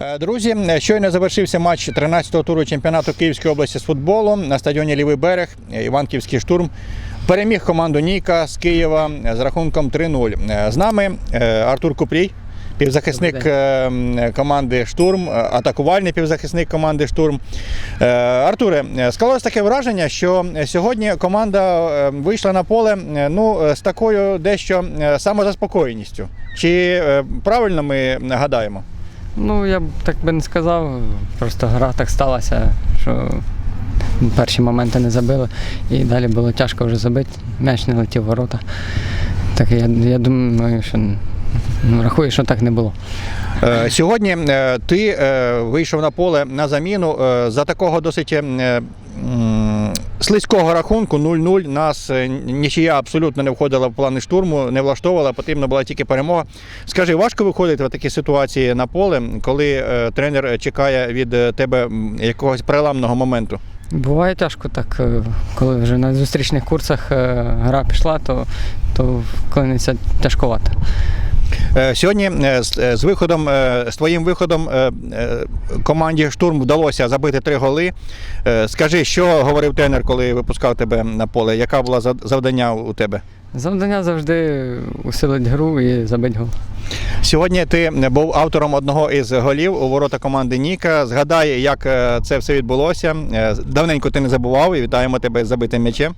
Е, Друзі, щойно завершився матч 13-го туру чемпіонату Київської області з футболу на стадіоні Лівий берег. Іванківський штурм переміг команду Ніка з Києва з рахунком 3-0. Е, З нами е, Артур Купрій, півзахисник Добрий е, м, команди Штурм, е, атакувальний півзахисник команди Штурм. Е, Артуре, е, склалось таке враження, що сьогодні команда е, вийшла на поле е, ну, е, з такою дещо е, самозаспокоєністю. Чи е, правильно ми гадаємо? Ну, я б так би не сказав. Просто гра так сталася, що перші моменти не забили. І далі було тяжко вже забити. М'яч не летів в ворота. Так я, я думаю, що рахую, що так не було. Е, Сьогодні е, ти е, вийшов на поле на заміну за такого досить слизького рахунку 0-0. Нас е, нічия абсолютно не входила в плани штурму, не влаштовувала, потрібна була тільки перемога. Скажи, важко виходити в такі ситуації на поле, коли е, тренер чекає від е, тебе якогось переламного моменту? Буває тяжко так, е, коли вже на зустрічних курсах е, гра пішла, то, то клиниться тяжковато. Е, Сьогодні е, з, е, виходом, е, з твоїм виходом команді штурм вдалося забити три голи. Скажи, що говорив тренер, коли випускав тебе на поле? Яка була зав- завдання у тебе? Завдання завжди усилить гру і забить гол. Сьогодні ти був автором одного із голів у ворота команди Ніка. Згадай, як е, це все відбулося. Е, Давненько ти не забував і вітаємо тебе з забитим м'ячем.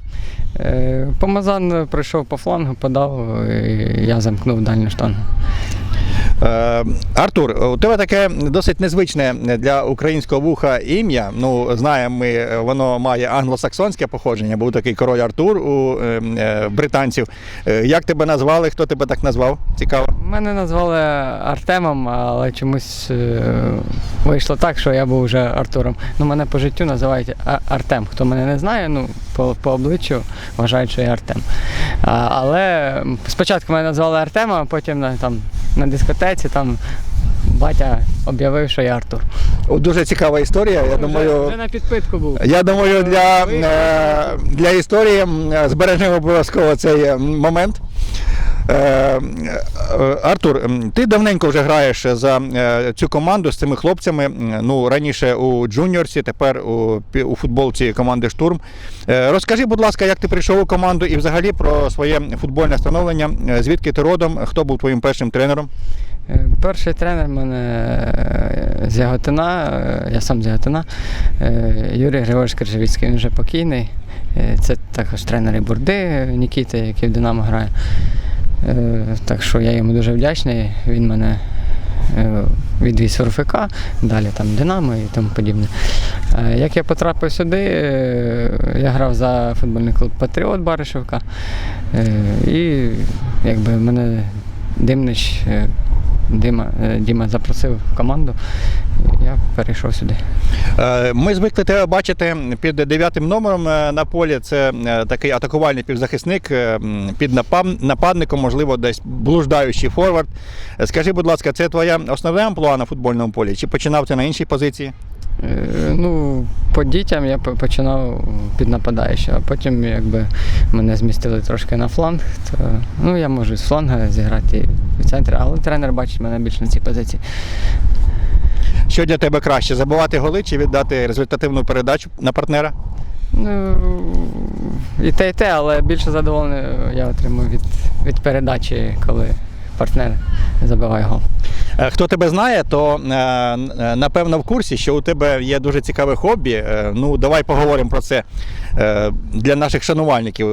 Е, Помазан пройшов по флангу, подав, і я замкнув дальню штангу. Е, Артур, у тебе таке досить незвичне для українського вуха ім'я. Ну, знаємо, ми, воно має англосаксонське походження. Був такий король Артур у е, е, британців. Е, Як тебе назвали? Хто тебе так назвав? Цікаво. Мене назвали Артемом, але чомусь вийшло так, що я був вже Артуром. Ну, мене по життю називають Артем. Хто мене не знає, ну, по, по обличчю вважають, що я Артем. Але спочатку мене назвали Артем, а потім там, на дискотеці там батя об'явив, що я Артур. О, Дуже цікава історія. Я думаю. вже на підпитку був. Я думаю, для, е, для історії збережемо обов'язково цей е, момент. Е, е, Артур, ти давненько вже граєш за е, цю команду з цими хлопцями. Ну, раніше у джуніорсі, тепер у, у футболці команди Штурм. Розкажи, будь ласка, як ти прийшов у команду і взагалі про своє футбольне становлення. Звідки ти родом? Хто був твоїм першим тренером? Перший тренер в мене з Яготина, я сам з Яготина, Юрій Григорович Крижевіцький, він вже покійний. Це також тренер і Бурди Нікіти, який в Динамо грає. Е, Так що я йому дуже вдячний. Він мене е, відвіз в РФК, далі там Динамо і тому подібне. Е, Як я потрапив сюди, я грав за футбольний клуб Патріот Баришевка. І якби мене Димнич Дима, Діма запросив в команду, я перейшов сюди. Е, Ми звикли тебе бачити під дев'ятим номером е, на полі. Це е, такий атакувальний півзахисник під нападником, можливо, десь блуждаючий форвард. Скажи, будь ласка, це твоя основна амплуа на футбольному полі? Чи починав ти на іншій позиції? Ну, по дітям я починав під нападаючого, а потім якби мене змістили трошки на фланг, то ну, я можу з фланга зіграти і в центрі, але тренер бачить мене більше на цій позиції. Що для тебе краще? Забивати голи чи віддати результативну передачу на партнера? Ну, і те, і те, але більше задоволення я отримую від, від передачі, коли партнер забиває гол. Е, Хто тебе знає, то е, е, напевно в курсі, що у тебе є дуже цікаве хобі. Ну, давай поговоримо про це для наших шанувальників.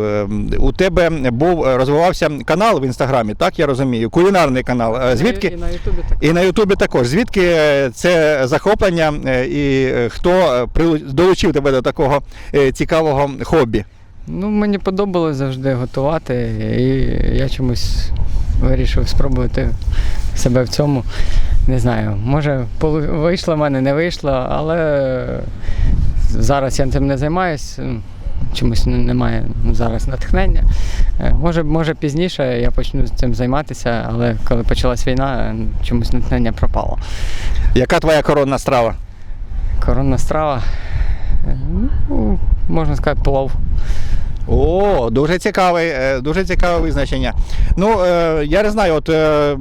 У тебе був розвивався канал в інстаграмі, так я розумію, кулінарний канал. Звідки? І на Ютубі так. І на Ютубі також. Звідки це захоплення і хто прилу- долучив тебе до такого цікавого хобі? Ну, мені подобалось завжди готувати, і я чомусь вирішив спробувати себе в цьому. Не знаю, може вийшло в мене, не вийшло, але зараз я цим не займаюся. Чомусь немає зараз натхнення. Е, Може, може пізніше я почну цим займатися, але коли почалась війна, чомусь натхнення пропало. Яка твоя коронна страва? Коронна страва, е, ну, можна сказати, плов. О, дуже цікаве, е, дуже цікаве визначення. Ну, е, я не знаю, от е,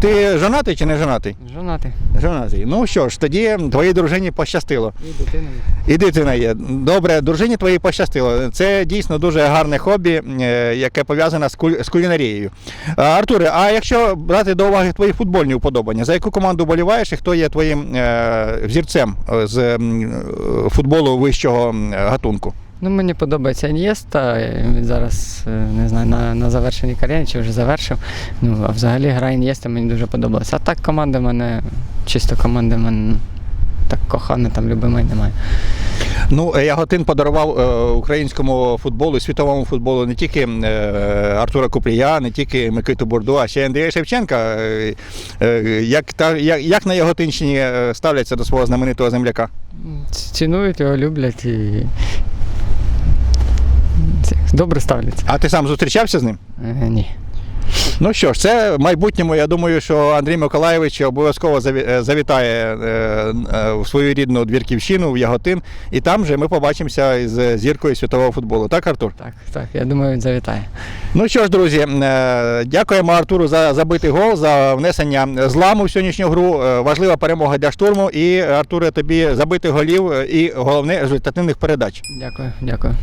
ти жонатий чи не жонатий? Жонати. Жонатий. Ну що ж, тоді твоїй дружині пощастило. І дитина. є. І дитина є. Добре, дружині твоїй пощастило. Це дійсно дуже гарне хобі, яке пов'язане з, куль... з кулінарією. Артуре, а якщо брати до уваги твої футбольні уподобання, за яку команду боліваєш і хто є твоїм взірцем з футболу вищого гатунку? Ну, мені подобається Ін'єста. Він зараз е, не знаю, на, на завершеній кар'єрі чи вже завершив. Ну, а взагалі гра Ін'єста мені дуже подобалася. А так команда в мене, чисто команда в мене так кохана, там любимої немає. Ну, е, Яготин подарував е, українському футболу, світовому футболу не тільки е, Артура Купрія, не тільки Микиту Бурду, а ще й Андрія Шевченка. Е, е, як, та, як, як на Яготинщині ставляться до свого знаменитого земляка? Цінують його, люблять і добре ставляться. А ти сам зустрічався з ним? Е, ні. Ну що ж, це в майбутньому. Я думаю, що Андрій Миколаєвич обов'язково заві- е, завітає е, е, в свою рідну двірківщину в Яготин, і там же ми побачимося з зіркою світового футболу. Так, Артур? Так, так, я думаю, він завітає. Ну що ж, друзі, е, дякуємо Артуру за забитий гол, за внесення зламу в сьогоднішню гру. Е, Важлива перемога для штурму. І Артуре, тобі забитих голів і головне результативних передач. Дякую, дякую.